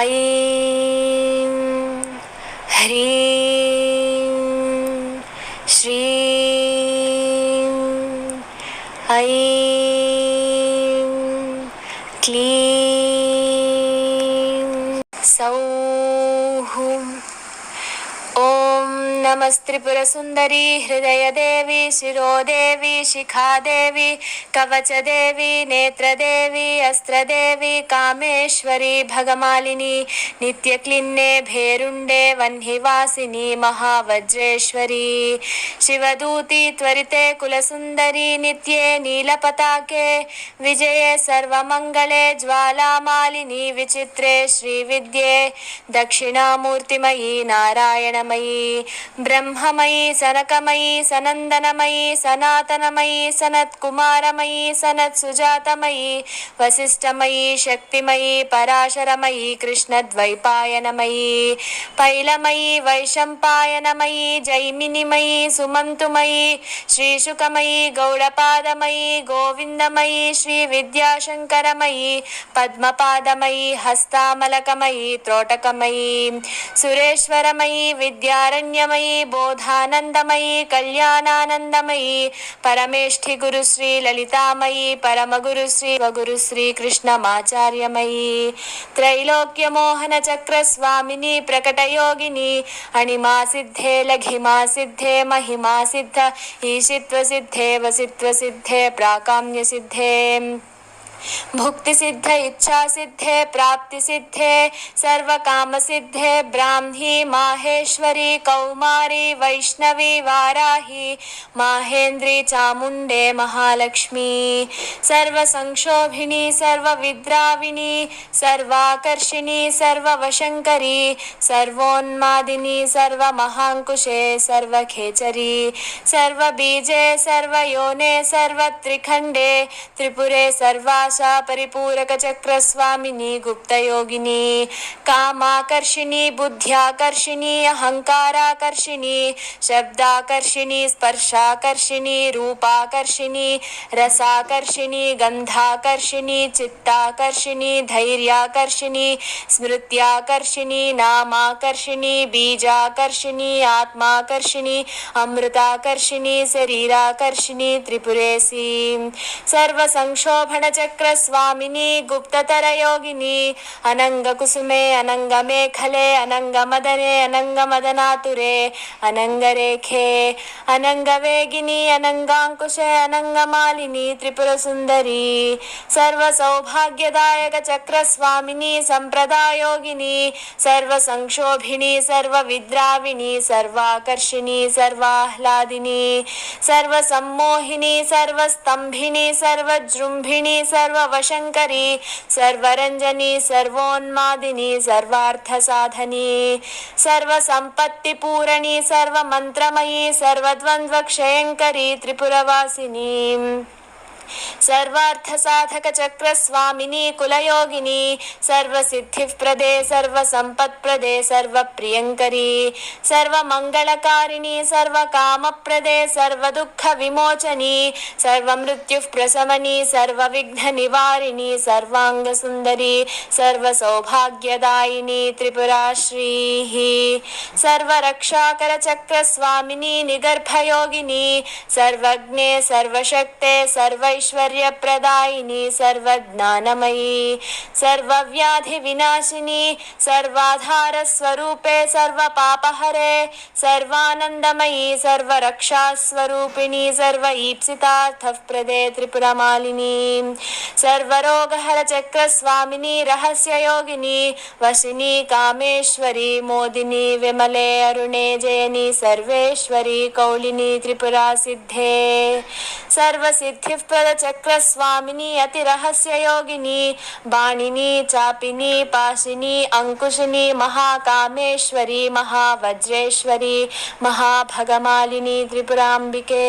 ऐं ह्रीं श्रीं ऐं क्लीं नमस्त्रिपुरसुन्दरी हृदयदेवी शिरोदेवी शिखादेवी कवचदेवी नेत्रदेवी अस्त्रदेवी कामेश्वरी भगमालिनी नित्यक्लिन्ने भेरुण्डे वह्निवासिनी महावज्रेश्वरी शिवदूती त्वरिते कुलसुन्दरी नित्ये नीलपताके विजये सर्वमङ्गले ज्वालामालिनी विचित्रे श्रीविद्ये दक्षिणामूर्तिमयी नारायणमयी బ్రహ్మమయీ సనకమయీ సనందనమయీ సనాతనమయీ సనత్కుమారమయీ సనత్సుజాతమయీ వశిష్టమయీ శక్తిమయీ పరాశరమయీ కృష్ణద్వైపాయనమయీ పైలమయీ వైశంపాయనమయీ జైమినిమయీ సుమంతుమయీ శ్రీశుకమయీ గౌడపాదమయీ గోవిందమయీ శ్రీ విద్యాశంకరమయీ పద్మపాదమయీ హస్తామలకమయీ త్రోటకమయీ సురేశ్వరమయీ విద్యారణ్యమయీ జ్ఞానమయీ బోధానందమయీ కళ్యాణానందమయీ పరమేష్ఠి గురు శ్రీ లలితామయీ పరమగురు శ్రీ గురు శ్రీ కృష్ణమాచార్యమయీ. త్రైలోక్యమోహన చక్రస్వామిని ప్రకటయోగిని అణిమా సిద్ధే లఘిమా సిద్ధే మహిమా సిద్ధ ఈశిత్వ సిద్ధే వసిత్వ సిద్ధే ప్రాకామ్య సిద్ధే भुक्ति सिद्ध, इच्छा सिद्धे, प्राप्ति सिद्धे सर्व काम सिद्धे, ब्राह्मी, माहेश्वरी, कौमारी, वैष्णवी, वाराही, माहेन्द्री चामुंडे महालक्ष्मी। सर्व संक्षोभिनी सर्व विद्राविणी सर्वाकर्षिणी सर्ववशंकरी सर्वोन्मादिनी सर्वमहांकुशे सर्वखेचरी, सर्वबीजे, सर्वयोने सर्वत्रिखंडे त्रिपुरे सर्वा सर्वाशा परिपूरकचक्रस्वामिनी, गुप्तयोगिनी, कामाकर्षिणी, बुद्ध्याकर्षिणी, अहंकाराकर्षिणी, शब्दाकर्षिणी, स्पर्शाकर्षिणी, रूपाकर्षिणी, रसाकर्षिणी, गंधाकर्षिणी, चित्ताकर्षिणी, धैर्याकर्षिणी, स्मृत्याकर्षिणी, नामाकर्षिणी, बीजाकर्षिणी, आत्माकर्षिणी, अमृताकर्षिणी, शरीराकर्षिणी, त्रिपुरेसी। చక్రస్వామిని గుప్తతరయోగిని అనంగకుసుమే అనంగమేఖలే అనంగమదనే అనంగమదనాతురే అనంగరేఖే అనంగవేగిని అనంగాంకుశే అనంగమాలిని త్రిపుర సుందరి సర్వ సౌభాగ్యదాయక చక్రస్వామిని సంప్రదాయోగిని సర్వ సంక్షోభిణి సర్వ విద్రావిణి సర్వాకర్షిణి సర్వాహ్లాదిని సర్వ సమ్మోహిని సర్వస్తంభిణి సర్వజృంభిణి సర్వ सर्ववशङ्करी सर्वरञ्जनी सर्वोन्मादिनी सर्वार्थसाधनी सर्वसम्पत्तिपूरणी सर्वमन्त्रमयी सर्वद्वन्द्वक्षयङ्करी त्रिपुरवासिनी। सर्वार्थसाधकचक्रस्वामिनी कुलयोगिनी सर्वसिद्धिप्रदे सर्वसम्पत्प्रदे सर्वप्रियङ्करी सर्वमङ्गलकारिणी सर्वकामप्रदे सर्वदुःखविमोचनी सर्वमृत्युः प्रशमनी सर्वविघ्ननिवारिणी सर्वाङ्गसुन्दरी सर्वसौभाग्यदायिनी त्रिपुराश्रीः सर्वरक्षाकरचक्रस्वामिनी निगर्भयोगिनी सर्वज्ञे सर्वशक्ते सर्वैश्वर्यप्रदायिनी सर्वज्ञानमयी सर्वव्याधिविनाशिनी सर्वाधारस्वरूपे सर्वपापहरे सर्वानन्दमयी सर्वरक्षास्वरूपिणी सर्व ईप्सितार्थप्रदे त्रिपुरमालिनी सर्वरोगहरचक्रस्वामिनी रहस्ययोगिनी वशिनी कामेश्वरी मोदिनी विमले अरुणे जयनी सर्वेश्वरी कौलिनी त्रिपुरा सिद्धे చక్రస్వామిని అతి రహస్యయోగిని బాణిని చాపిని పాశిని అంకుశిని మహాకామేశ్వరి మహావజ్రేశ్వరి మహాభగమాలిని త్రిపురాంబికే.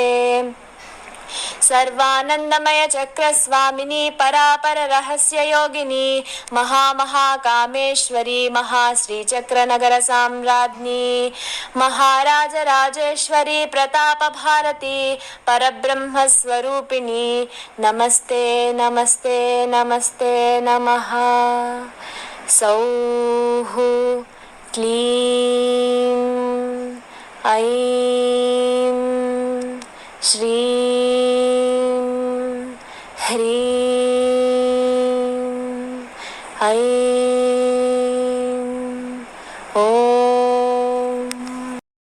सर्वानन्दमयचक्रस्वामिनी परापररहस्ययोगिनी महामहाकामेश्वरी महाश्रीचक्रनगरसाम्राज्ञी महाराजराजेश्वरी प्रतापभारती परब्रह्मस्वरूपिणी। नमस्ते नमस्ते नमस्ते नमः। सौः क्लीं ऐं। हरे हरे।